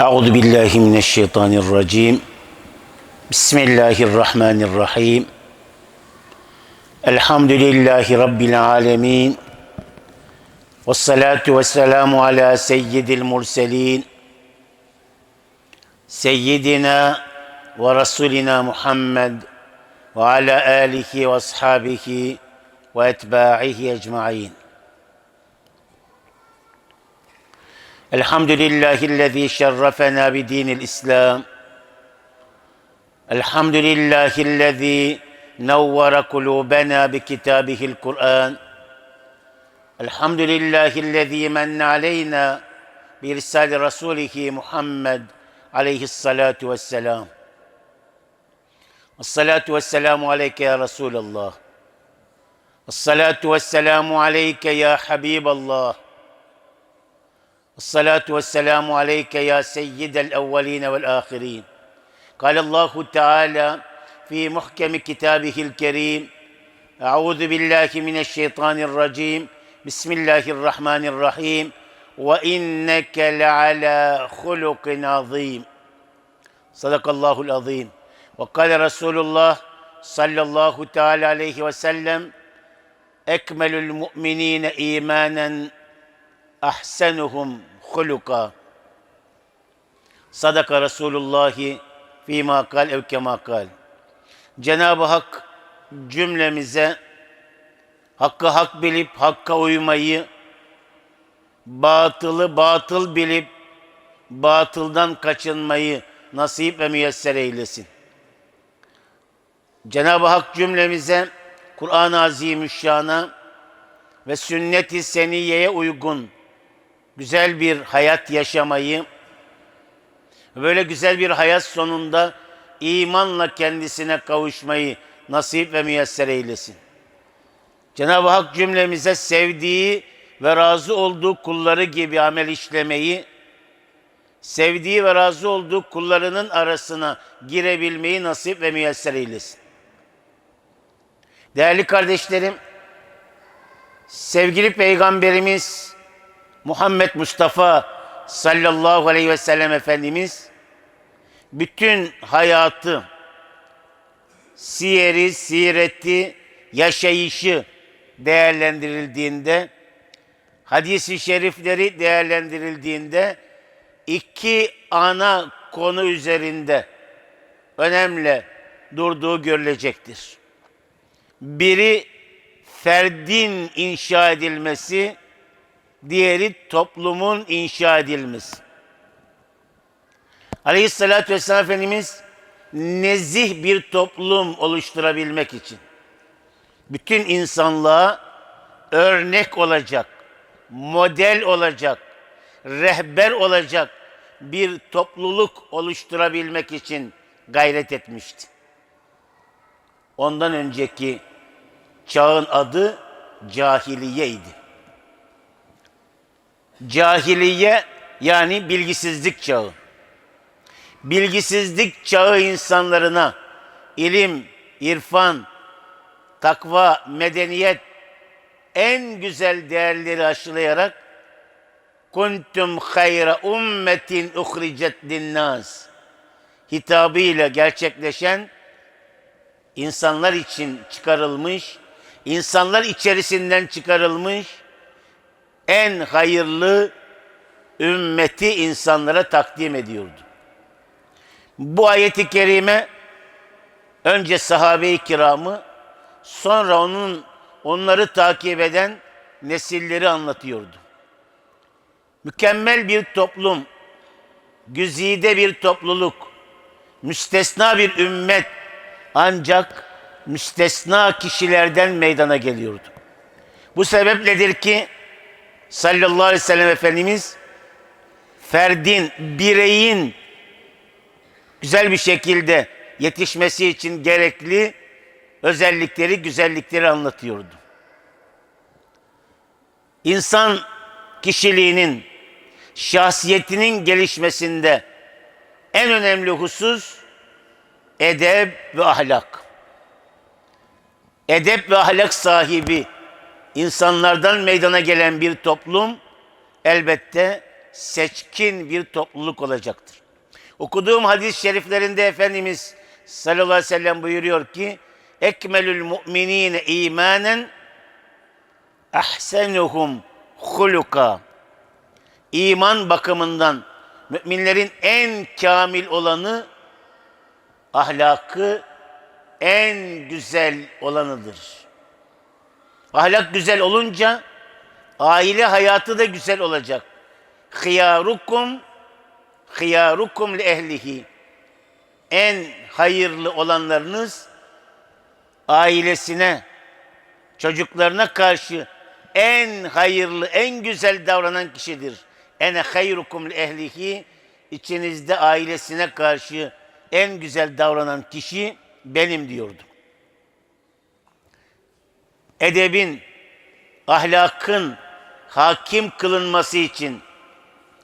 أعوذ بالله من الشيطان الرجيم. بسم الله الرحمن الرحيم. الحمد لله رب العالمين. والصلاة والسلام على سيد المرسلين. سيدنا ورسولنا محمد وعلى آله وأصحابه وأتباعه أجمعين. الحمد لله الذي شرفنا بدين الإسلام. الحمد لله الذي نور قلوبنا بكتابه القرآن. الحمد لله الذي من علينا بإرسال رسوله محمد عليه الصلاة والسلام. الصلاة والسلام عليك يا رسول الله. الصلاة والسلام عليك يا حبيب الله. الصلاة والسلام عليك يا سيد الأولين والآخرين. قال الله تعالى في محكم كتابه الكريم أعوذ بالله من الشيطان الرجيم بسم الله الرحمن الرحيم وإنك لعلى خلق عظيم. صدق الله العظيم. وقال رسول الله صلى الله تعالى عليه وسلم أكمل المؤمنين إيمانا ahsenuhum huluka. Sadaka Resulullah fîmâ kal ev kemâ kal. Cenab-ı Hak cümlemize hakkı hak bilip hakka uymayı, batılı batıl bilip batıldan kaçınmayı nasip ve müyesser eylesin. Cenab-ı Hak cümlemize Kur'an-ı Azimüşşan'a ve sünnet-i seniyeye uygun güzel bir hayat yaşamayı, böyle güzel bir hayat sonunda imanla kendisine kavuşmayı nasip ve müyesser eylesin. Cenab-ı Hak cümlemize sevdiği ve razı olduğu kulları gibi amel işlemeyi, sevdiği ve razı olduğu kullarının arasına girebilmeyi nasip ve müyesser eylesin. Değerli kardeşlerim, sevgili Peygamberimiz Muhammed Mustafa sallallahu aleyhi ve sellem Efendimiz bütün hayatı, siyeri, sireti, yaşayışı değerlendirildiğinde, hadisi şerifleri değerlendirildiğinde iki ana konu üzerinde önemli durduğu görülecektir. Biri ferdin inşa edilmesi, diğeri toplumun inşa edilmesi. Aleyhissalatü vesselam Efendimiz nezih bir toplum oluşturabilmek için bütün insanlığa örnek olacak, model olacak, rehber olacak bir topluluk oluşturabilmek için gayret etmişti. Ondan önceki çağın adı cahiliyeydi. Cahiliye yani bilgisizlik çağı. Bilgisizlik çağı insanlarına ilim, irfan, takva, medeniyet en güzel değerleri aşılayarak kuntum hayra ummetin uhricet linnas hitabıyla gerçekleşen insanlar için çıkarılmış, insanlar içerisinden çıkarılmış en hayırlı ümmeti insanlara takdim ediyordu. Bu ayeti kerime önce sahabe-i kiramı sonra onun onları takip eden nesilleri anlatıyordu. Mükemmel bir toplum, güzide bir topluluk, müstesna bir ümmet ancak müstesna kişilerden meydana geliyordu. Bu sebepledir ki sallallahu aleyhi ve sellem Efendimiz ferdin, bireyin güzel bir şekilde yetişmesi için gerekli özellikleri, güzellikleri anlatıyordu. İnsan kişiliğinin, şahsiyetinin gelişmesinde en önemli husus edep ve ahlak. Edep ve ahlak sahibi insanlardan meydana gelen bir toplum elbette seçkin bir topluluk olacaktır. Okuduğum hadis-i şeriflerinde Efendimiz sallallahu aleyhi ve sellem buyuruyor ki ekmelül mu'minine imanen ahsenuhum huluka iman bakımından müminlerin en kamil olanı ahlakı en güzel olanıdır. Ahlak güzel olunca aile hayatı da güzel olacak. Hıyarukum hıyarukum li ehlihi. En hayırlı olanlarınız ailesine, çocuklarına karşı en hayırlı, en güzel davranan kişidir. Ene hayrukum li ehlihi. İçinizde ailesine karşı en güzel davranan kişi benim diyordu. Edebin, ahlakın hakim kılınması için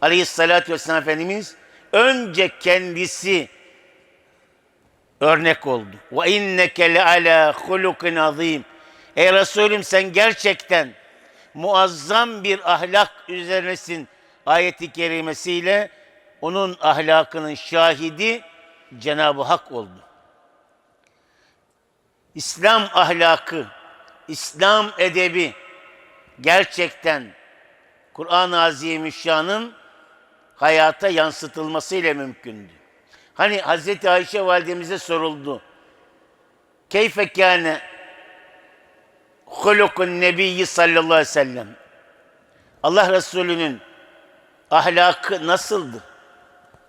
Aleyhissalatü vesselam Efendimiz önce kendisi örnek oldu. Ve inneke le ala hulukin azim. Ey Resulüm sen gerçekten muazzam bir ahlak üzerinesin ayeti kerimesiyle onun ahlakının şahidi Cenab-ı Hak oldu. İslam ahlakı, İslam edebi gerçekten Kur'an-ı Azimüşşan'ın hayata yansıtılmasıyla mümkündü. Hani Hazreti Ayşe validemize soruldu. Keyfe kâne hulukun nebiyyi sallallahu aleyhi ve sellem. Allah Resulü'nün ahlakı nasıldı?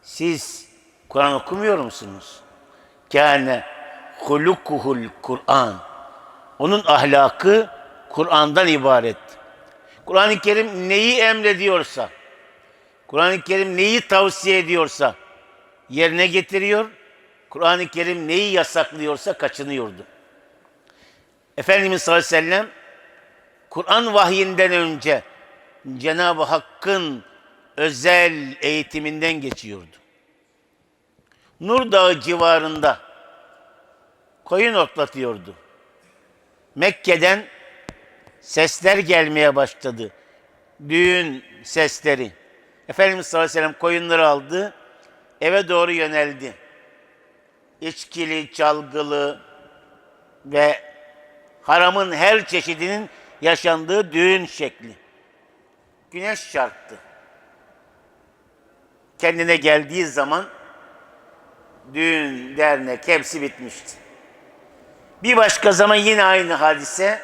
Siz Kur'an okumuyor musunuz? Kâne hulukuhul Kur'an. Onun ahlakı Kur'an'dan ibaret. Kur'an-ı Kerim neyi emrediyorsa, Kur'an-ı Kerim neyi tavsiye ediyorsa yerine getiriyor. Kur'an-ı Kerim neyi yasaklıyorsa kaçınıyordu. Efendimiz sallallahu aleyhi ve sellem Kur'an vahyinden önce Cenab-ı Hakk'ın özel eğitiminden geçiyordu. Nur Dağı civarında koyun otlatıyordu. Mekke'den sesler gelmeye başladı. Düğün sesleri. Efendimiz sallallahu aleyhi ve sellem koyunları aldı, eve doğru yöneldi. İçkili, çalgılı ve haramın her çeşidinin yaşandığı düğün şekli. Güneş çarptı. Kendine geldiği zaman düğün, dernek hepsi bitmişti. Bir başka zaman yine aynı hadise.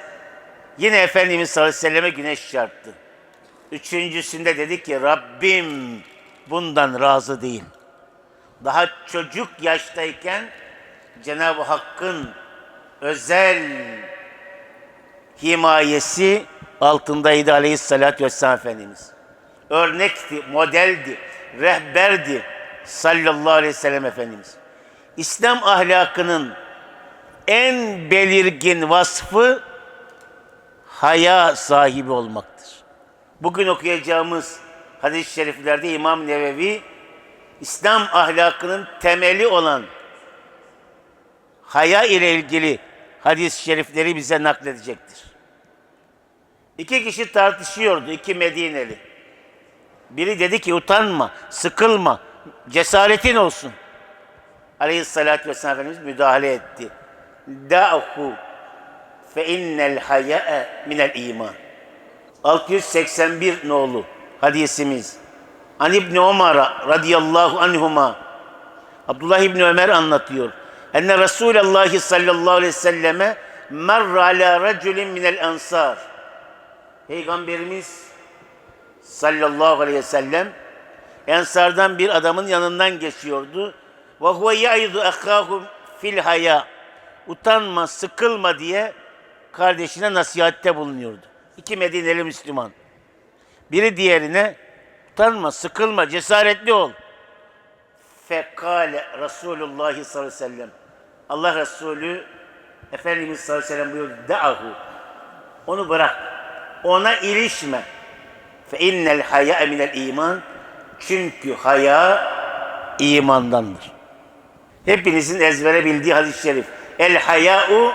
Yine Efendimiz sallallahu aleyhi ve selleme güneş çarptı. Üçüncüsünde dedi ki Rabbim bundan razı değil. Daha çocuk yaştayken Cenab-ı Hakk'ın özel himayesi altındaydı aleyhissalatü vesselam Efendimiz. Örnekti, modeldi, rehberdi sallallahu aleyhi ve sellem Efendimiz. İslam ahlakının en belirgin vasfı haya sahibi olmaktır. Bugün okuyacağımız hadis-i şeriflerde İmam Nevevi İslam ahlakının temeli olan haya ile ilgili hadis-i şerifleri bize nakledecektir. İki kişi tartışıyordu, iki Medineli. Biri dedi ki utanma, sıkılma, cesaretin olsun. Aleyhissalatü vesselam Efendimiz müdahale etti. Da'hu fe innel haya'e minel iman. 681 nolu hadisimiz. An İbni Ömer radıyallahu anhuma Abdullah İbni Ömer anlatıyor. Enne Resulallah sallallahu aleyhi ve selleme merra ala raculin minel ensar. Peygamberimiz sallallahu aleyhi ve sellem ensardan bir adamın yanından geçiyordu. Ve huve yaidu akhahu fil haya. Utanma, sıkılma diye kardeşine nasihatte bulunuyordu. İki Medineli Müslüman. Biri diğerine utanma, sıkılma, cesaretli ol. Fekale Resulullah sallallahu aleyhi ve sellem. Allah Resulü Efendimiz sallallahu aleyhi ve sellem buyuruyor. Da'ahu. Onu bırak. Ona ilişme. Fe innel haya minel iman. Çünkü haya imandandır. Hepinizin ezbere bildiği hadis-i şerif. El haya'u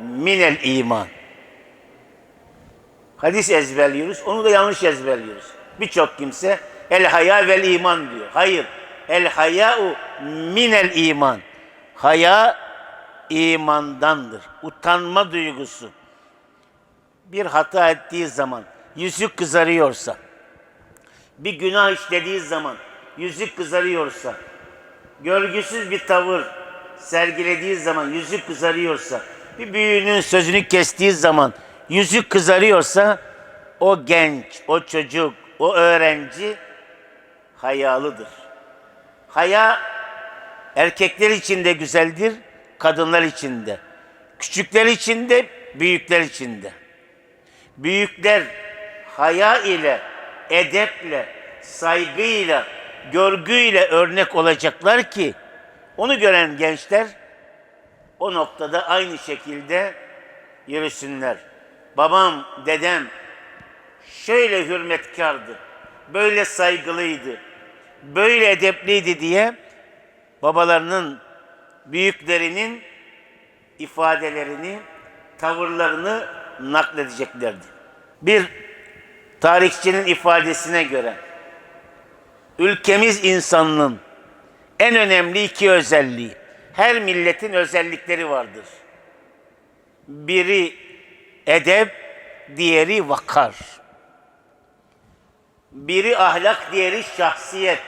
minel iman. Hadis ezberliyoruz, onu da yanlış ezberliyoruz. Birçok kimse El haya vel iman diyor. Hayır. El haya'u minel iman. Haya imandandır. Utanma duygusu. Bir hata ettiği zaman yüzü kızarıyorsa, bir günah işlediği zaman yüzü kızarıyorsa, görgüsüz bir tavır sergilediği zaman yüzü kızarıyorsa, bir büyüğünün sözünü kestiği zaman yüzü kızarıyorsa, o genç, o çocuk, o öğrenci hayalıdır. Haya erkekler için de güzeldir, kadınlar için de. Küçükler için de, büyükler için de. Büyükler haya ile, edeple, saygıyla, görgüyle örnek olacaklar ki onu gören gençler o noktada aynı şekilde yürüsünler. Babam, dedem şöyle hürmetkardı, böyle saygılıydı, böyle edepliydi diye babalarının, büyüklerinin ifadelerini, tavırlarını nakledeceklerdi. Bir tarihçinin ifadesine göre ülkemiz insanının en önemli iki özelliği. Her milletin özellikleri vardır. Biri edep, diğeri vakar. Biri ahlak, diğeri şahsiyet.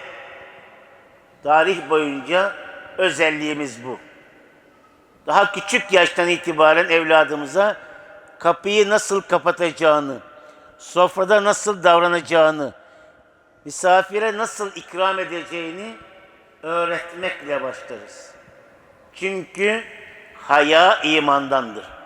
Tarih boyunca özelliğimiz bu. Daha küçük yaştan itibaren evladımıza kapıyı nasıl kapatacağını, sofrada nasıl davranacağını, misafire nasıl ikram edeceğini öğretmekle başlarız. Çünkü haya imandandır.